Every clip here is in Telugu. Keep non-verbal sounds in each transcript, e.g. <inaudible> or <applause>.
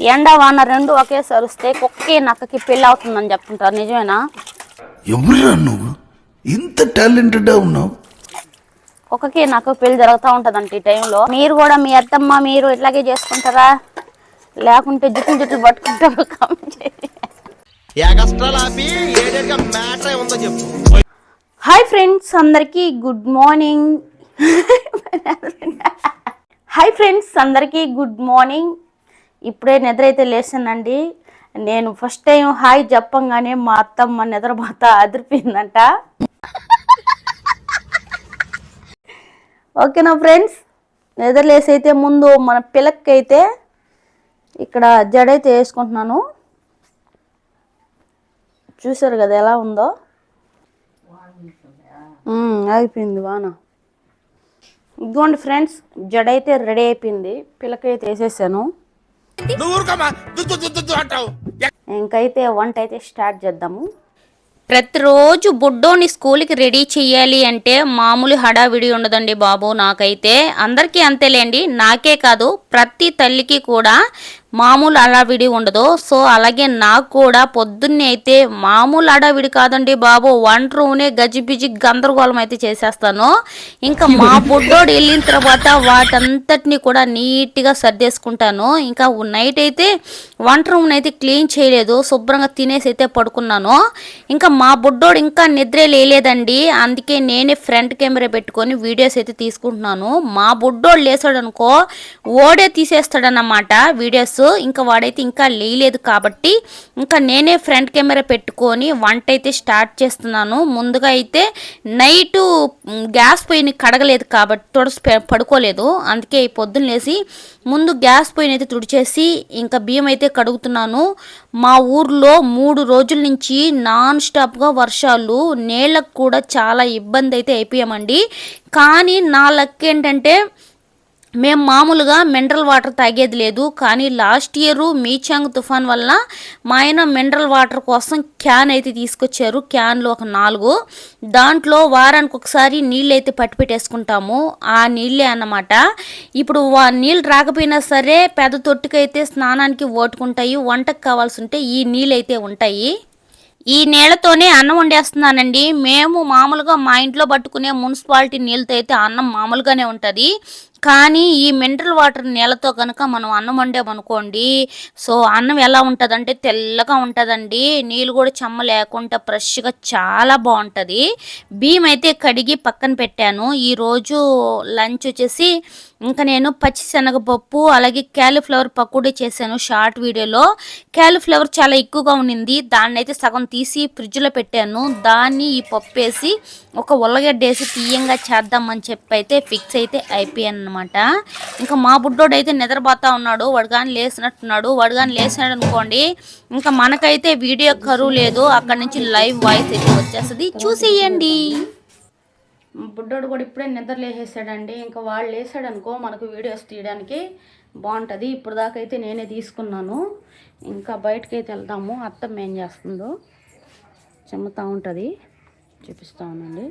ఎండ వాన రెండు ఒకేసారి వస్తే కుక్కకి నక్కకి పెళ్ళి అవుతుందని చెప్తుంటారు. నిజమేనా? ఎవరురా నువ్వు? ఇంత టాలెంటెడ్ ఉన్నావు. కుక్కకి నక్కకి పెళ్ళి జరుగుతూ ఉంటుందంట ఈ టైంలో. మీరు కూడా మీ అత్తమ్మ మీరు ఇట్లాగే చేసుకుంటారా? లేకుంటే జుట్లు జుట్లు పట్టుకుంటారు? హాయ్ ఫ్రెండ్స్ అందరికీ గుడ్ మార్నింగ్. హాయ్ ఫ్రెండ్స్ అందరికీ గుడ్ మార్నింగ్. ఇప్పుడే నిద్ర అయితే లేచానండి నేను ఫస్ట్ టైం హాయ్ చెప్పంగానే మా అత్తమ్మ నిద్రపోత అదిరిపోయిందంట. ఓకేనా ఫ్రెండ్స్? నిద్ర లేసైతే అయితే ముందు మన పిల్లకి అయితే ఇక్కడ జడైతే వేసుకుంటున్నాను. చూసారు కదా ఎలా ఉందో? ఆగిపోయింది వాన. ఇదిగోండి ఫ్రెండ్స్ జడ అయితే రెడీ అయిపోయింది. పిల్లకైతే వేసేసాను. ఇంకైతే వంట అయితే స్టార్ట్ చేద్దాము. ప్రతిరోజు బుడ్డోని స్కూల్కి రెడీ చెయ్యాలి అంటే మామూలు హడావిడి ఉండదండి బాబు నాకైతే. అందరికీ అంతేలేండి నాకే కాదు ప్రతి తల్లికి కూడా మామూలు హడావిడి ఉండదు. సో అలాగే నాకు కూడా పొద్దున్నే అయితే మామూలు హడావిడి కాదండి బాబు. వంట రూమ్నే గజిబిజి గందరగోళం అయితే చేసేస్తాను. ఇంకా మా <laughs> బుడ్డోడు వెళ్ళిన తర్వాత వాటంతటిని కూడా నీట్గా సర్దేసుకుంటాను. ఇంకా నైట్ అయితే వంట రూమ్ని అయితే క్లీన్ చేయలేదు. శుభ్రంగా తినేసి అయితే పడుకున్నాను. ఇంకా మా బుడ్డోడు ఇంకా నిద్రే లేలేదండి. అందుకే నేనే ఫ్రంట్ కెమెరా పెట్టుకొని వీడియోస్ అయితే తీసుకుంటున్నాను. మా బుడ్డోడు లేసాడు అనుకో ఓడే తీసేస్తాడన్నమాట వీడియోస్. ఇంకా వాడైతే ఇంకా లేయలేదు కాబట్టి ఇంకా నేనే ఫ్రంట్ కెమెరా పెట్టుకొని వంట అయితే స్టార్ట్ చేస్తున్నాను. ముందుగా అయితే నైట్ గ్యాస్ పొయ్యిని కడగలేదు కాబట్టి తుడసి పడుకోలేదు. అందుకే పొద్దున్న లేసి ముందు గ్యాస్ పొయ్యిని అయితే తుడిచేసి ఇంకా బియ్యం అయితే కడుగుతున్నాను. మా ఊర్లో మూడు రోజుల నుంచి నాన్ స్టాప్గా వర్షాలు నీళ్ళకు కూడా చాలా ఇబ్బంది అయితే అయిపోయామండి. కానీ నా లక్ ఏంటంటే మేము మామూలుగా మినరల్ వాటర్ తాగేది లేదు కానీ లాస్ట్ ఇయర్ మీచాంగ్ తుఫాన్ వల్ల మా ఆయన మినరల్ వాటర్ కోసం క్యాన్ అయితే తీసుకొచ్చారు. క్యాన్లు ఒక నాలుగు. దాంట్లో వారానికి ఒకసారి నీళ్ళు అయితే పట్టి పెట్టేసుకుంటాము ఆ నీళ్ళే అన్నమాట. ఇప్పుడు వా నీళ్ళు రాకపోయినా సరే పెద్ద తొట్టుకైతే స్నానానికి ఓటుకుంటాయి. వంటకు కావాల్సి ఉంటే ఈ నీళ్ళు అయితే ఉంటాయి. ఈ నీళ్ళతోనే అన్నం వండేస్తున్నానండి. మేము మామూలుగా మా ఇంట్లో పట్టుకునే మున్సిపాలిటీ నీళ్ళతో అయితే అన్నం మామూలుగానే ఉంటుంది. కానీ ఈ మినరల్ వాటర్ నీళ్ళతో కనుక మనం అన్నం వండామనుకోండి సో అన్నం ఎలా ఉంటుందంటే తెల్లగా ఉంటుందండి నీళ్ళు కూడా చెమ్మ లేకుండా ఫ్రెష్గా చాలా బాగుంటుంది. బియ్యం అయితే కడిగి పక్కన పెట్టాను. ఈరోజు లంచ్ వచ్చేసి ఇంకా నేను పచ్చిశనగపప్పు అలాగే క్యాలీఫ్లవర్ పకోడీ చేశాను షార్ట్ వీడియోలో. క్యాలీఫ్లవర్ చాలా ఎక్కువగా ఉండింది. దాన్ని అయితే సగం తీసి ఫ్రిడ్జ్లో పెట్టాను. దాన్ని ఈ పప్పు వేసి ఒక ఉల్లగడ్డ వేసి తీయంగా చేద్దామని చెప్పి అయితే ఫిక్స్ అయితే అయిపోయాను అనమాట ఇంకా మా బుడ్డోడు అయితే నిద్రపోతా ఉన్నాడు వాడు కానీ లేచినట్టున్నాడు వాడు కానీ లేచినాడు అనుకోండి ఇంకా మనకైతే వీడియో కరువు లేదు అక్కడ నుంచి లైవ్ వాయిస్ అయితే వచ్చేస్తుంది. చూసేయండి. బుడ్డోడు కూడా ఇప్పుడే నిద్ర లేసేసాడండి ఇంకా వాళ్ళు లేసాడు అనుకో మనకు వీడియోస్ తీయడానికి బాగుంటుంది. ఇప్పుడు దాకా అయితే నేనే తీసుకున్నాను. ఇంకా బయటకైతే అయితే వెళ్దాము. అత్తమ్మ ఏం చేస్తుందో చెమ్ముతూ ఉంటుంది. చూపిస్తానండి ఉండండి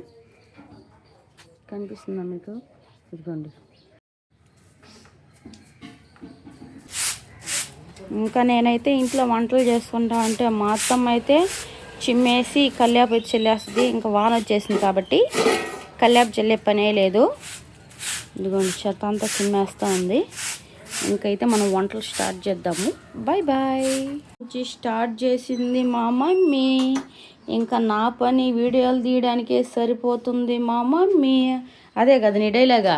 కనిపిస్తుందా మీకు? ఇదిగోండి. ఇంకా నేనైతే ఇంట్లో వంటలు చేసుకుంటా అంటే మా అత్తమ్మ అయితే చిమ్మేసి కల్యాపు అయితే చెల్లేస్తుంది. ఇంకా వాన వచ్చేసింది కాబట్టి కల్యాపు చెల్లే పనే లేదు. ఇదిగోండి చెత్త అంతా చిమ్మేస్తూ ఉంది. ఇంకైతే మనం వంటలు స్టార్ట్ చేద్దాము. బాయ్ బాయ్ నుంచి స్టార్ట్ చేసింది మా మమ్మీ. ఇంకా నా పని వీడియోలు తీయడానికే సరిపోతుంది మా మమ్మీ అదే కదా నీ డైలాగా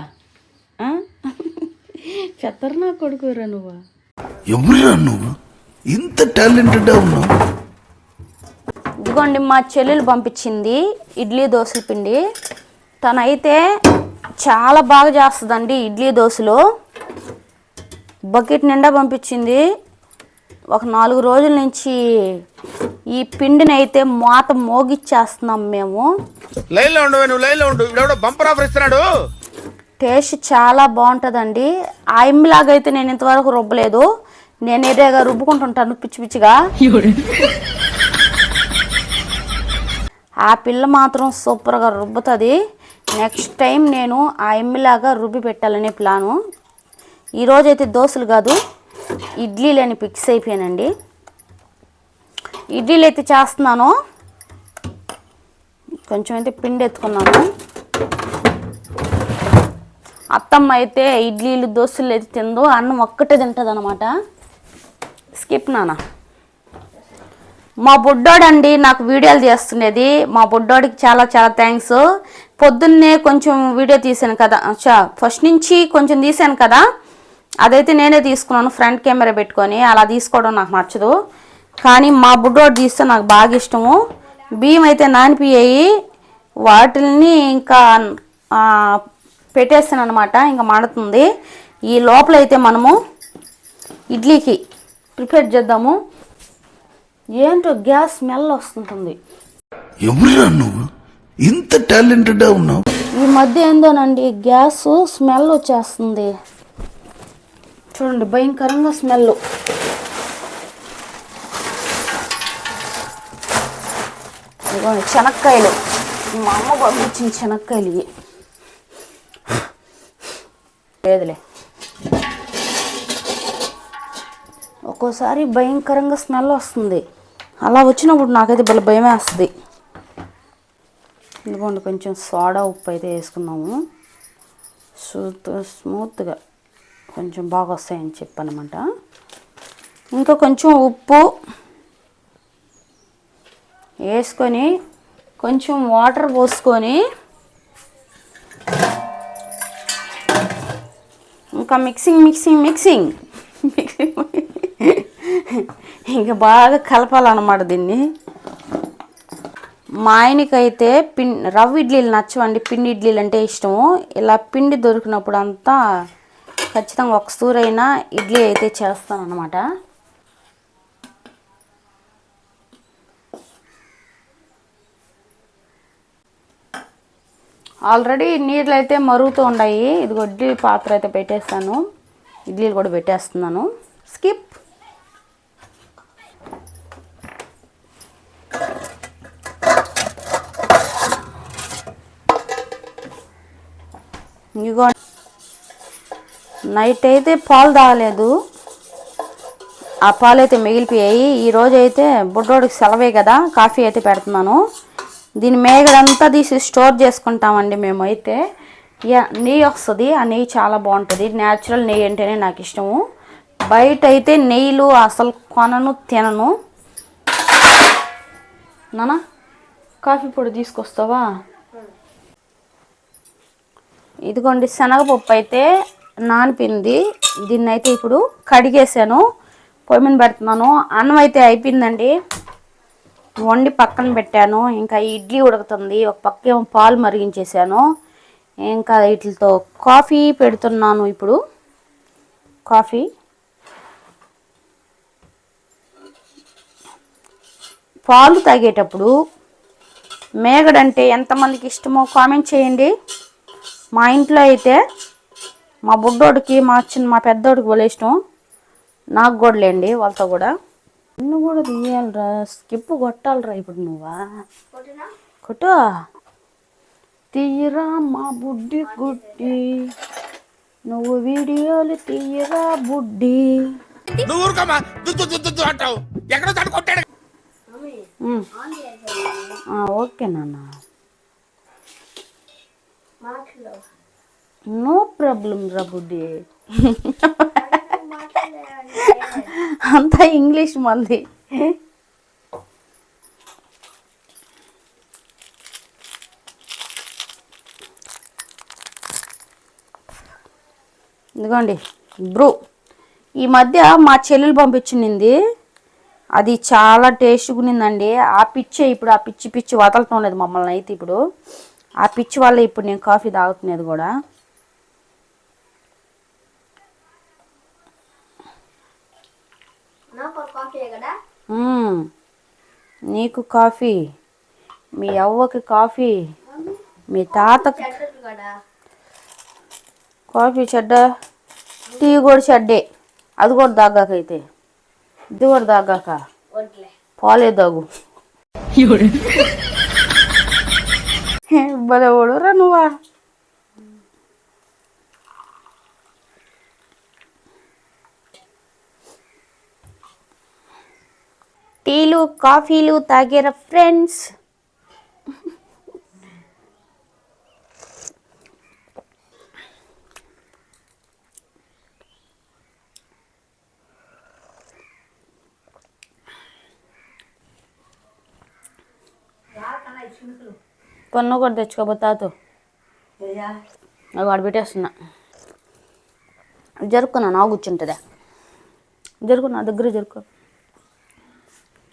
చెత్తరు నా కొడుకురా నువ్వా. ఎవరురా నువ్వు? ఇంత టాలెంటెడ్ ఉన్నావు. ఇదిగోండి మా చెల్లెలు పంపించింది ఇడ్లీ దోశల పిండి. తనైతే చాలా బాగా చేస్తుందండి ఇడ్లీ దోశలు బకెట్ నిండా పంపించింది. ఒక నాలుగు రోజుల నుంచి ఈ పిండిని అయితే మూత మోగిచ్చేస్తున్నాం మేము. లైన్లో ఉండు నువ్వు లైన్లో ఉండు. ఇవిడెవడో బంపర్ ఆఫర్ ఇస్తున్నాడు. టేస్ట్ చాలా బాగుంటుందండి. ఆ ఇమ్మిలాగా అయితే నేను ఇంతవరకు రుబ్బలేదు. నేను ఏదేగా రుబ్బుకుంటుంటాను పిచ్చి పిచ్చిగా. ఆ పిల్ల మాత్రం సూపర్గా రుబ్బుతుంది. నెక్స్ట్ టైం నేను ఆ ఎమ్మిలాగా రుబ్బి పెట్టాలనే ప్లాను. ఈరోజైతే దోశలు కాదు ఇడ్లీలని ఫిక్స్ అయిపోయానండి. ఇడ్లీలు అయితే చేస్తున్నాను. కొంచెం అయితే పిండి ఎత్తుకున్నాను అత్తమ్మ అయితే ఇడ్లీలు దోశలు అయితే తిందో. అన్నం ఒక్కటే తింటుంది అనమాట స్కిప్ నానా మా బుడ్డోడండి నాకు వీడియోలు చేస్తుండేది. మా బుడ్డోడికి చాలా చాలా థ్యాంక్స్ పొద్దున్నే కొంచెం వీడియో తీసాను కదా. చా ఫస్ట్ నుంచి కొంచెం తీసాను కదా. అదైతే నేనే తీసుకున్నాను ఫ్రంట్ కెమెరా పెట్టుకొని. అలా తీసుకోవడం నాకు నచ్చదు. కానీ మా బుడ్డోడు తీస్తే నాకు బాగా ఇష్టము. బియ్యం అయితే నానిపోయాయి వాటిని ఇంకా పెట్టేస్తాను అనమాట ఇంకా మడుతుంది. ఈ లోపల అయితే మనము ఇడ్లీకి ప్రిపేర్ చేద్దాము. ఏంటో గ్యాస్ స్మెల్ వస్తుంటుంది. ఎవరురా నువ్వు? ఇంత టాలెంటెడ్ ఉన్నావు. ఈ మధ్య ఏందోనండి గ్యాస్ స్మెల్ వచ్చేస్తుంది. చూడండి భయంకరంగా స్మెల్ శనక్కాయలు మా అమ్మ పంపించిన శనక్కాయలు ఇవి. లేదులే. ఒక్కోసారి భయంకరంగా స్మెల్ వస్తుంది. అలా వచ్చినప్పుడు నాకైతే భలే భయం వేస్తుంది. ఇదిగోండి కొంచెం సోడా ఉప్పు అయితే వేసుకున్నాము. సూత్ స్మూత్గా కొంచెం బాగా వస్తాయని చెప్పనమాట. ఇంకా కొంచెం ఉప్పు వేసుకొని కొంచెం వాటర్ పోసుకొని ఇంకా మిక్సింగ్ మిక్సింగ్ మిక్సింగ్. ఇంకా బాగా కలపాలన్నమాట దీన్ని. మా ఆయనకైతే పిన్ రవ్వ ఇడ్లీలు నచ్చవండి. పిండి ఇడ్లీలు అంటే ఇష్టము. ఇలా పిండి దొరికినప్పుడు అంతా ఖచ్చితంగా ఒక సూరైనా ఇడ్లీ అయితే చేస్తాను అనమాట ఆల్రెడీ నీళ్ళు అయితే మరుగుతూ ఉన్నాయి. ఇది ఇడ్లీ పాత్ర అయితే పెట్టేస్తాను. ఇడ్లీలు కూడా పెట్టేస్తున్నాను. స్కిప్. ఇగో నైట్ అయితే పాలు తాగలేదు. ఆ పాలు అయితే మిగిలిపోయాయి. ఈ అయితే బుడ్డోడికి సెలవే కదా. కాఫీ అయితే పెడుతున్నాను. దీని మేగడంతా తీసి స్టోర్ చేసుకుంటామండి మేమైతే యా నెయ్యి వస్తుంది. ఆ నెయ్యి చాలా బాగుంటుంది. న్యాచురల్ నెయ్యి అంటేనే నాకు ఇష్టము. బయట అయితే నెయ్యిలు అసలు కొనను తినను. నానా కాఫీ పొడి తీసుకొస్తావా? ఇదిగోండి శనగపప్పు అయితే నానిపింది. దీన్ని అయితే ఇప్పుడు కడిగేసాను పొయ్యి మీద పెడుతున్నాను. అన్నం అయితే అయిపోయిందండి. వండి పక్కన పెట్టాను. ఇంకా ఇడ్లీ ఉడుకుతుంది. ఒక పక్క ఏమో పాలు మరిగించేసాను ఇంకా వీటితో కాఫీ పెడుతున్నాను ఇప్పుడు. కాఫీ. పాలు తాగేటప్పుడు మేగడంటే ఎంతమందికి ఇష్టమో కామెంట్ చేయండి. మా ఇంట్లో అయితే మా బుడ్డోడికి మా చిన్న మా పెద్దోడికి వాళ్ళ ఇష్టం. నాకు కూడా లేండి వాళ్ళతో కూడా. నువ్వు కూడా తీయాలిరా. స్కిప్ కొట్టాలిరా ఇప్పుడు నువ్వా? కొట్టు. తీయరా మా బుడ్డి గుడ్డి. నువ్వు వీడియోలు తీయరా బుడ్డి. నువ్వు అంటావు. ఎక్కడో కొట్టాడు. ఓకే నాన్న. నో ప్రాబ్లం రా బుడ్డి. <laughs> అంతా ఇంగ్లీష్ మంది ఇదిగోండి బ్రూ. ఈ మధ్య మా చెల్లెలు పంపించింది. అది చాలా టేస్ట్గా ఉన్నిందండి. ఆ పిచ్చే ఇప్పుడు ఆ పిచ్చి పిచ్చి వదలటం మమ్మల్ని అయితే ఇప్పుడు. ఆ పిచ్చి వల్ల ఇప్పుడు నేను కాఫీ తాగుతున్నది కూడా మ్మ్. నీకు కాఫీ. మీ అవ్వకి కాఫీ. మీ తాతకి కాఫీ చెడ్డ టీ కూడా చెడ్డే అది కూడా దాగాకైతే ఇది కూడా దాగాక పాలే దాగు <laughs> భలే ఓడురా నువ్వా? టీలు కాఫీలు తాగారా ఫ్రెండ్స్? పన్ను కూడా తెచ్చుకోబోతాతో అవి వాడు పెట్టేస్తున్నా. జరుపుకున్నా నా కూర్చుంటుందా. జరుగు నా దగ్గర జరుపు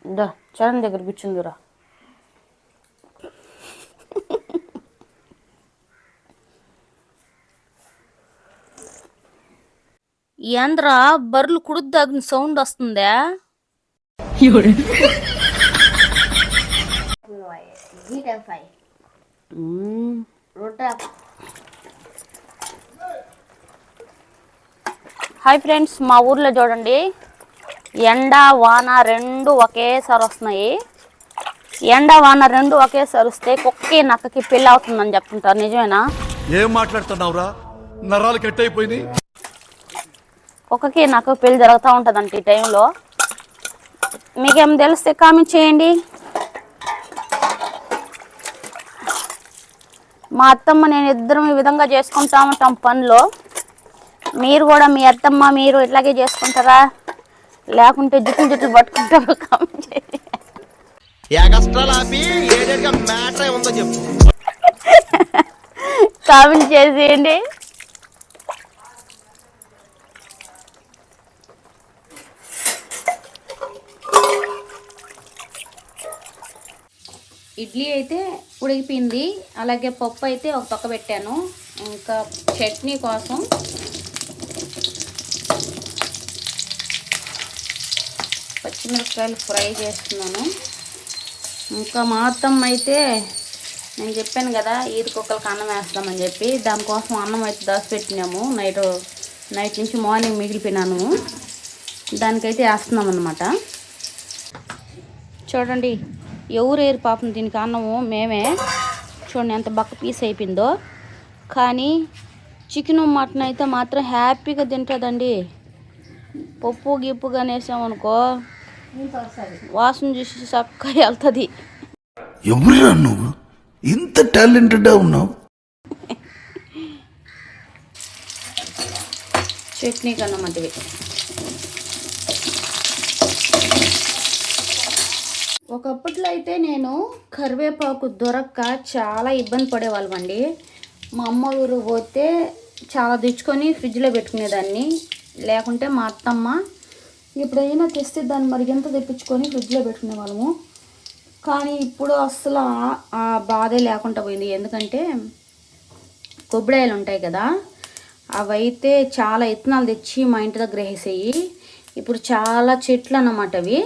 దా చరణ్ దగ్గర కూర్చుందిరా. ఏంద్రా బర్రెలు కుడుద్దాగిన సౌండ్ వస్తుందా. హాయ్ ఫ్రెండ్స్ మా ఊర్లో చూడండి. ఎండ వాన రెండు ఒకేసారి వస్తున్నాయి. ఎండ వాన రెండు ఒకేసారి వస్తే కుక్కకి నక్కకి పెళ్ళి అవుతుందని చెప్తుంటారు. నిజమేనా? ఏం మాట్లాడుతున్నావురా? నరాలు కట్ అయిపోయినాయి కుక్కకి నాకు పెళ్ళి జరుగుతూ ఉంటుందంట ఈ టైంలో. మీకేం తెలిస్తే కామెంట్ చేయండి. మా అత్తమ్మ నేను ఇద్దరం ఈ విధంగా చేసుకుంటా ఉంటాం పనిలో. మీరు కూడా మీ అత్తమ్మ మీరు ఇట్లాగే చేసుకుంటారా? లేకుంటే జుట్లు జుట్లు పట్టుకుంటారా కామెంట్ చేయండి. ఎగస్ట్రాలు ఆపి ఏడేడిగా మ్యాటర్ ఉందో చెప్పు. కామెంట్ చేసేయండి. ఇడ్లీ అయితే ఉడికిపోయింది. అలాగే పప్పు అయితే ఒక పక్క పెట్టాను. ఇంకా చట్నీ కోసం పచ్చిమిరపకాయలు ఫ్రై చేస్తున్నాను. ఇంకా మా అత్తమ్మ అయితే నేను చెప్పాను కదా ఈది కుక్కలకి అన్నం వేస్తామని చెప్పి దానికోసం అన్నం అయితే దాచిపెట్టినాము. నైట్ నైట్ నుంచి మార్నింగ్ మిగిలిపోయినాను. దానికైతే వేస్తున్నాం అనమాట చూడండి ఎవరు ఏరు పాపం దీనికి అన్నము? మేమే. చూడండి ఎంత బక్క పీస్ అయిపోయిందో. కానీ చికెన్ మటన్ అయితే మాత్రం హ్యాపీగా తింటుందండి. పప్పు గిప్పుగా వేసామనుకో వాసన చూసి చక్కగా వెళ్తుంది. ఎవరురా నువ్వు? ఇంత టాలెంటెడ్ ఉన్నావు. చట్నీ కన్నమాట ఇవి ఒకప్పట్లో అయితే నేను కరివేపాకు దొరక్క చాలా ఇబ్బంది పడేవాళ్ళమండి మా అమ్మ ఊరు పోతే చాలా తెచ్చుకొని ఫ్రిడ్జ్లో పెట్టుకునేదాన్ని. లేకుంటే మా అత్తమ్మ ఎప్పుడైనా తెస్తే దాన్ని మరి ఎంత తెప్పించుకొని ఫ్రిడ్జ్లో పెట్టుకునే వాళ్ళము. కానీ ఇప్పుడు అస్సలు ఆ- బాధే లేకుండా పోయింది. ఎందుకంటే కొబ్బరికాయలు ఉంటాయి కదా అవైతే చాలా ఇత్తనాలు తెచ్చి మా ఇంటి దగ్గర వేసేయి. ఇప్పుడు చాలా చెట్లు అన్నమాట అవి.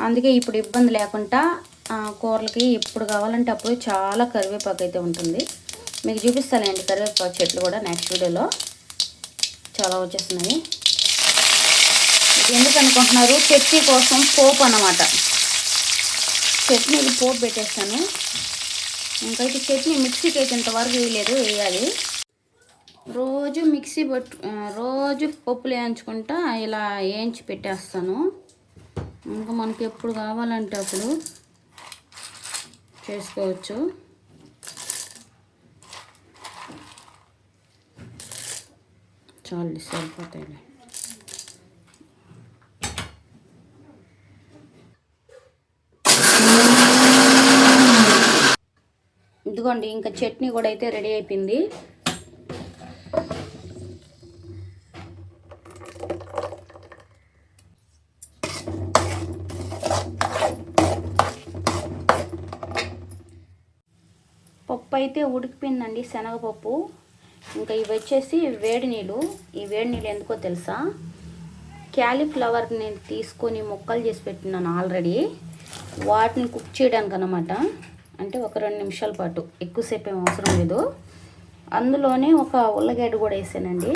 అందుకే ఇప్పుడు ఇబ్బంది లేకుండా కూరలకి ఎప్పుడు కావాలంటే అప్పుడు చాలా కరివేపాకు అయితే ఉంటుంది. మీకు చూపిస్తానండి కరివేపాకు చెట్లు కూడా నెక్స్ట్ వీడియోలో చాలా వచ్చేస్తున్నాయి. ఎందుకనుకుంటున్నారు? చట్నీ కోసం పోపు అన్నమాట. చట్నీకి పోపు పెట్టేస్తాను. ఇంకైతే చట్నీ మిక్సీకి అయితే ఇంతవరకు వేయలేదు వేయాలి. రోజు మిక్సీ పట్టు రోజు పప్పులు వేయించుకుంటా ఇలా వేయించి పెట్టేస్తాను. ఇంకా మనకి ఎప్పుడు కావాలంటే అప్పుడు చేసుకోవచ్చు. చాలు సరిపోతాయి ఇదిగోండి ఇంకా చట్నీ కూడా అయితే రెడీ అయిపోయింది. పప్పు అయితే ఉడికిపోయిందండి శనగపప్పు. ఇంకా ఇవి వచ్చేసి వేడి నీళ్ళు. ఈ వేడి నీళ్ళు ఎందుకో తెలుసా? క్యాలీఫ్లవర్ నేను తీసుకొని ముక్కలు చేసి పెట్టినాను ఆల్రెడీ. వాటిని కుక్ చేయడానికి అనమాట అంటే ఒక రెండు నిమిషాల పాటు. ఎక్కువసేపు ఏం అవసరం లేదు. అందులోనే ఒక ఉల్లగడ్డ కూడా వేసానండి.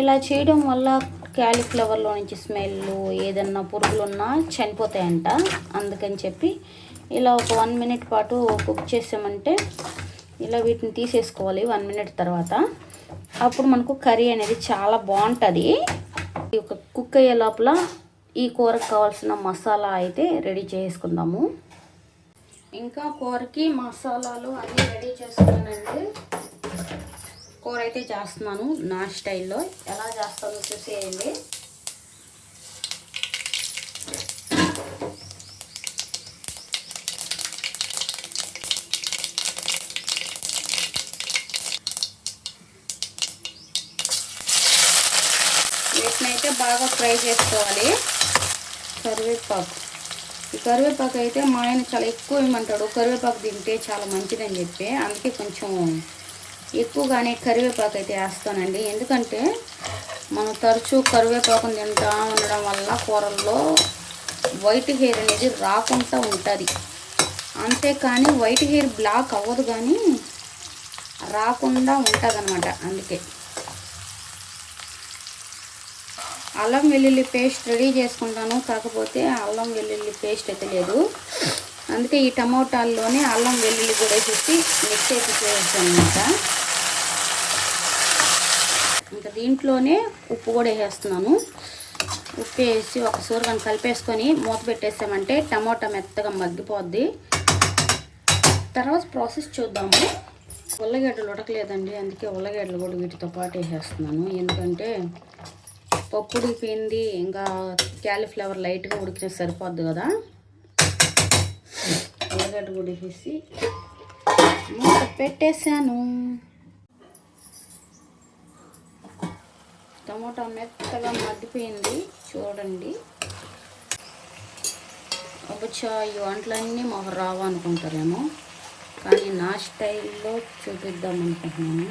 ఇలా చేయడం వల్ల క్యాలీఫ్లవర్లో నుంచి స్మెల్ ఏదన్నా పురుగులున్నా చనిపోతాయంట. అందుకని చెప్పి ఇలా ఒక వన్ మినిట్ పాటు కుక్ చేసామంటే ఇలా వీటిని తీసేసుకోవాలి వన్ మినిట్ తర్వాత. అప్పుడు మనకు కర్రీ అనేది చాలా బాగుంటుంది. ఒక కుక్ అయ్యే లోపల ఈ కూరకు కావాల్సిన మసాలా అయితే రెడీ చేసుకుందాము. ఇంకా కూరకి మసాలాలు అన్నీ రెడీ చేసుకున్నానండి కూర అయితే చేస్తున్నాను నా స్టైల్లో. ఎలా చేస్తానో చూసేయండి. వీటిని అయితే బాగా ఫ్రై చేసుకోవాలి. కరివేపాకు. ఈ కరివేపాకు అయితే మా ఆయన చాలా ఎక్కువ ఇవ్వమంటాడు కరివేపాకు తింటే చాలా మంచిదని చెప్పి అందుకే కొంచెం ఎక్కువగానే కరివేపాకు అయితే వేస్తానండి. ఎందుకంటే మనం తరచూ కరివేపాకును తింటా ఉండడం వల్ల కూరల్లో వైట్ హెయిర్ అనేది రాకుండా ఉంటుంది. అంతేకాని వైట్ హెయిర్ బ్లాక్ అవ్వదు కానీ రాకుండా ఉంటుంది అందుకే అల్లం వెల్లుల్లి పేస్ట్ రెడీ చేసుకుంటాను. కాకపోతే అల్లం వెల్లుల్లి పేస్ట్ అయితే లేదు. అందుకే ఈ టమోటాల్లోనే అల్లం వెల్లుల్లి కూడా వేసేసి మిక్స్ అయితే చేస్తాను అనమాట ఇంకా దీంట్లోనే ఉప్పు కూడా వేసేస్తున్నాను. ఉప్పు వేసి ఒక సూరగాని కలిపేసుకొని మూత పెట్టేసామంటే టమోటా మెత్తగా మగ్గిపోద్ది. తర్వాత ప్రాసెస్ చూద్దాము. ఉల్లగడ్డలు ఉడకలేదండి. అందుకే ఉల్లగడ్డలు కూడా వీటితో పాటు వేసేస్తున్నాను. ఎందుకంటే పప్పు ఉడికిపోయింది ఇంకా క్యాలీఫ్లవర్ లైట్గా ఉడికితే సరిపోద్ది కదా. ఉల్లగడ్డ ఉడికేసి మూత పెట్టేశాను. టమోటా మెత్తగా మగ్గిపోయింది చూడండి. అబ్బచ్చా ఈ వంటలన్నీ మాకు రావనుకుంటారేమో కానీ నా స్టైల్లో చూపిద్దాం అనుకుంటున్నాను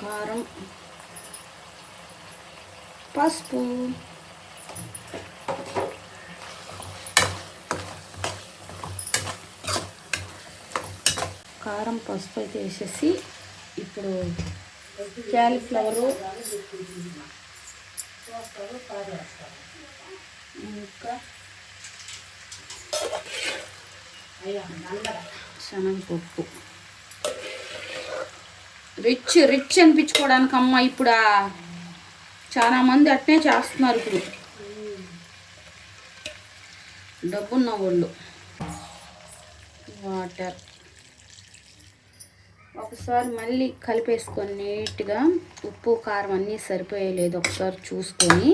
కారం పసుపు. కారం పసుపు అయితే వేసేసి ఇప్పుడు క్యాలీఫ్లవరు. ఇంకా శనగపప్పు. రిచ్ రిచ్ అనిపించుకోవడానికి అమ్మ ఇప్పుడు. చాలామంది అట్నే చేస్తున్నారు ఇప్పుడు. డబ్బున్న వాళ్ళు. వాటర్. ఒకసారి మళ్ళీ కలిపేసుకొని నీట్గా ఉప్పు కారం అన్నీ సరిపోయలేదు ఒకసారి చూసుకొని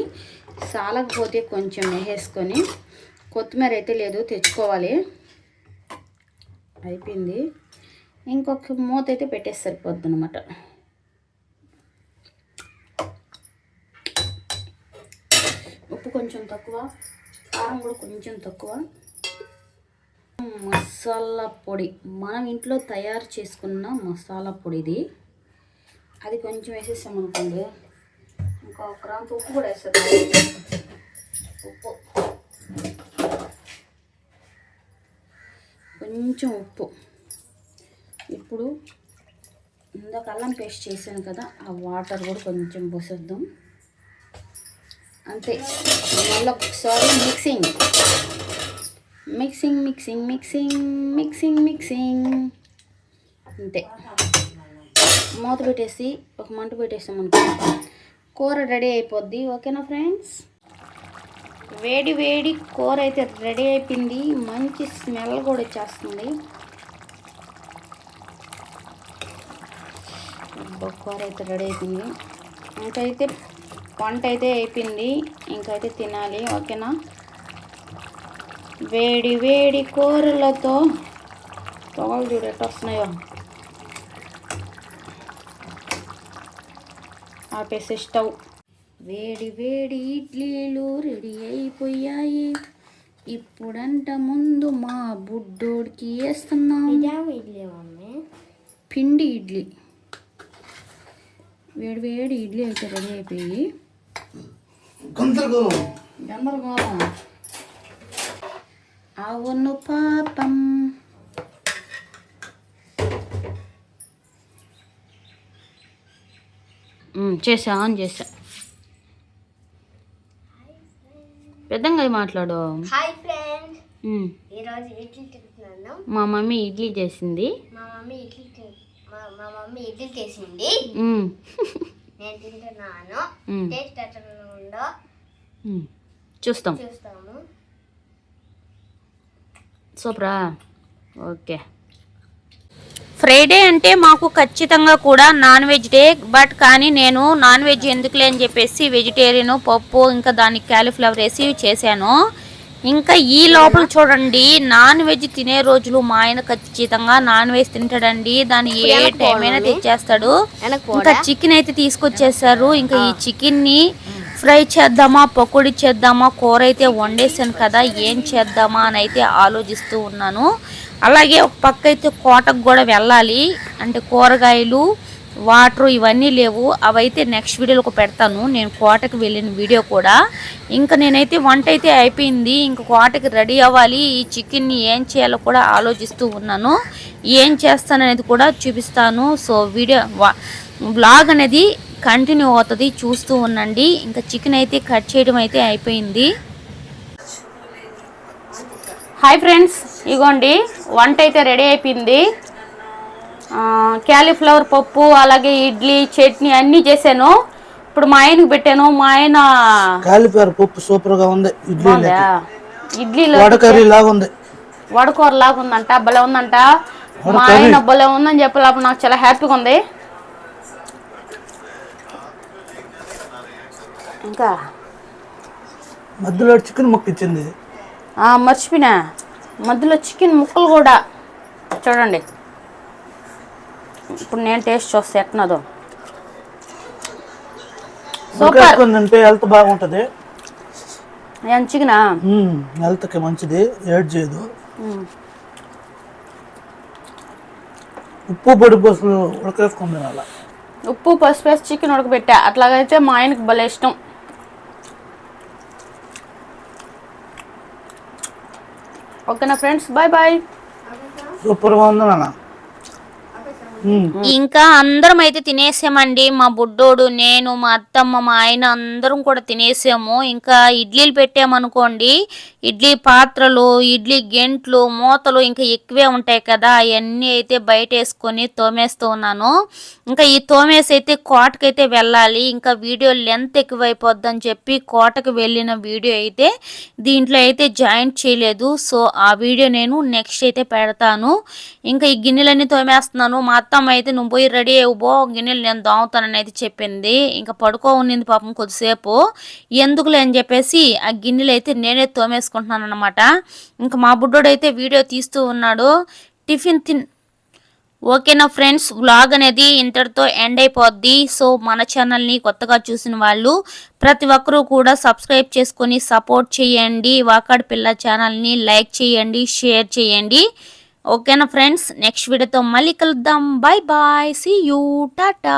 సాలకపోతే కొంచెం వేసేసుకొని కొత్తిమీర అయితే లేదు తెచ్చుకోవాలి. అయిపోయింది. ఇంకొక మూత అయితే పెట్టేసి సరిపోద్ది అనమాట ఉప్పు కొంచెం తక్కువ. కారం కూడా కొంచెం తక్కువ. మసాలా పొడి. మనం ఇంట్లో తయారు చేసుకున్న మసాలా పొడి ఇది అది కొంచెం వేసేసాం అనుకోండి. ఇంకా ఒక గ్రామ్ ఉప్పు కూడా వేస్తారు ఉప్పు. కొంచెం ఉప్పు. ఇప్పుడు ఇందాక అల్లం పేస్ట్ చేశాను కదా ఆ వాటర్ కూడా కొంచెం పోసేద్దాం. అంతే. మళ్ళీ ఒకసారి mixing mixing mixing mixing mixing mixing అంతే. మూత పెట్టేసి ఒక మంట పెట్టేస్తాం అనుకో. కూర రెడీ అయిపోద్ది. ఓకేనా ఫ్రెండ్స్? వేడి వేడి కూర అయితే రెడీ అయిపోయింది. మంచి స్మెల్ కూడా వచ్చేస్తుంది. కూర అయితే రెడీ అయిపోయింది. ఇంకైతే వంట అయితే అయిపోయింది. ఇంకైతే తినాలి ఓకేనా? వేడి వేడి కూరలతో పొగలు చూడు ఎట్ట వస్తున్నాయో. ఆపేసి స్టవ్. వేడి వేడి ఇడ్లీలు రెడీ అయిపోయాయి. ఇప్పుడంట ముందు మా బుడ్డోడికి వేస్తున్నాం. పిండి ఇడ్లీ. వేడి వేడి ఇడ్లీ అయితే రెడీ అయిపోయి గందరగోళం. గందరగోళం. అవును పాపం. చేసా ఆన్ చేసా. పెద్దంగా మాట్లాడు? హాయ్ ఫ్రెండ్ ఈరోజు ఇడ్లీ తింటున్నాను. మా మమ్మీ ఇడ్లీ చేసింది. మా మమ్మీ ఇడ్లీ మా మమ్మీ ఇడ్లీ చేసింది. నేను తింటున్నాను. టేస్ట్ చూస్తాం. చూస్తాము. సూపరా? ఓకే. ఫ్రైడే అంటే మాకు ఖచ్చితంగా కూడా నాన్ వెజ్ డే బట్ కానీ నేను నాన్ వెజ్ ఎందుకులే అని చెప్పేసి వెజిటేరియన్ పప్పు ఇంకా దానికి క్యాలీఫ్లవర్ వేసి చేశాను. ఇంకా ఈ లోపల చూడండి నాన్ వెజ్ తినే రోజులు మా ఆయన ఖచ్చితంగా నాన్ వెజ్ తింటాడండి. దాన్ని ఏ టైం అయినా తెచ్చేస్తాడు. ఇంకా చికెన్ అయితే తీసుకొచ్చేసారు ఇంకా ఈ చికెన్ని ఫ్రై చేద్దామా పకోడీ చేద్దామా కూర అయితే వండేసాను కదా ఏం చేద్దామా అని అయితే ఆలోచిస్తూ ఉన్నాను. అలాగే ఒక పక్క అయితే కోటకు కూడా వెళ్ళాలి. అంటే కూరగాయలు వాటర్ ఇవన్నీ లేవు. అవైతే నెక్స్ట్ వీడియోలకు పెడతాను. నేను కోటకు వెళ్ళిన వీడియో కూడా. ఇంకా నేనైతే వంట అయితే అయిపోయింది. ఇంకా కోటకి రెడీ అవ్వాలి. ఈ చికెన్ని ఏం చేయాలో కూడా ఆలోచిస్తూ ఉన్నాను. ఏం చేస్తాననేది కూడా చూపిస్తాను. సో వీడియో బ్లాగ్ అనేది కంటిన్యూ అవుతుంది చూస్తూ ఉండండి. ఇంకా చికెన్ అయితే కట్ చేయడం అయితే అయిపోయింది. హాయ్ ఫ్రెండ్స్ ఇగోండి వంట అయితే రెడీ అయిపోయింది. ఆ, క్యాలీఫ్లవర్ పప్పు అలాగే ఇడ్లీ చట్నీ అన్నీ చేశాను. ఇప్పుడు మా ఆయనకి పెట్టాను. మా ఆయన కాలిఫ్లవర్ పప్పు సూపర్గా ఉంది. ఇడ్లీ బాగుందా? ఇడ్లీలో వడ కర్రీ లాగా ఉంది. వడకూర లాగా ఉందంట భలే ఉందంట. మా ఆయన భలే ఉందని చెప్పి నాకు చాలా హ్యాపీగా ఉంది. ఇంకా? మధ్యలో చికెన్ ముక్క ఇచ్చింది. ఆ, మర్చిపోయినా. మధ్యలో చికెన్ ముక్కలు కూడా. చూడండి. ఇప్పుడు నేను టేస్ట్ చూస్తే ఎట్నదో సూపర్. తింటే హెల్త్ బాగుంటది. ఏం చికెనా? హెల్త్కి మంచిది. ఏడ్ చేయదు. ఉప్పు పొడి పోసులు ఉడకేసుకొని తినాల. ఉప్పు పసుపు వేసి చికెన్ ఉడకబెట్టా. అట్లాగైతే మా ఆయనకి భలే ఇష్టం. ఓకేనా ఫ్రెండ్స్? బాయ్ బాయ్ సూపర్గా ఉంది నాన్న. ఇంకా అందరం అయితే తినేసామండి. మా బుడ్డోడు నేను మా అత్తమ్మ మా ఆయన అందరం కూడా తినేసాము. ఇంకా ఇడ్లీలు పెట్టామనుకోండి. ఇడ్లీ పాత్రలు ఇడ్లీ గెంట్లు మూతలు ఇంకా ఎక్కువే ఉంటాయి కదా. అవన్నీ అయితే బయట వేసుకొని తోమేస్తూ ఉన్నాను. ఇంకా ఈ తోమేసి అయితే కోటకైతే వెళ్ళాలి. ఇంకా వీడియో లెంత్ ఎక్కువైపోద్దని చెప్పి కోటకు వెళ్ళిన వీడియో అయితే దీంట్లో అయితే జాయింట్ చేయలేదు. సో ఆ వీడియో నేను నెక్స్ట్ అయితే పెడతాను. ఇంకా ఈ గిన్నెలన్నీ తోమేస్తున్నాను. మా అత్తమ్మ అయితే నువ్వు పోయి రెడీ అవ్వబో గిన్నెలు నేను దాముతానని అయితే చెప్పింది. ఇంకా పడుకో ఉన్నింది పాపం కొద్దిసేపు. ఎందుకులే అని చెప్పేసి ఆ గిన్నెలు అయితే నేనే తోమేసుకుంటున్నాను అనమాట ఇంకా మా బుడ్డోడు అయితే వీడియో తీస్తూ ఉన్నాడు. టిఫిన్ తిన్ ఓకేనా ఫ్రెండ్స్? వ్లాగ్ అనేది ఇంతటితో ఎండ్ అయిపోద్ది. సో మన ఛానల్ని కొత్తగా చూసిన వాళ్ళు ప్రతి ఒక్కరూ కూడా సబ్స్క్రైబ్ చేసుకొని సపోర్ట్ చేయండి. వాకాడ్ పిల్ల ఛానల్ని లైక్ చేయండి షేర్ చేయండి. ఓకేనా ఫ్రెండ్స్? నెక్స్ట్ వీడియోతో మళ్ళీ కలుద్దాం. Bye bye. See you tata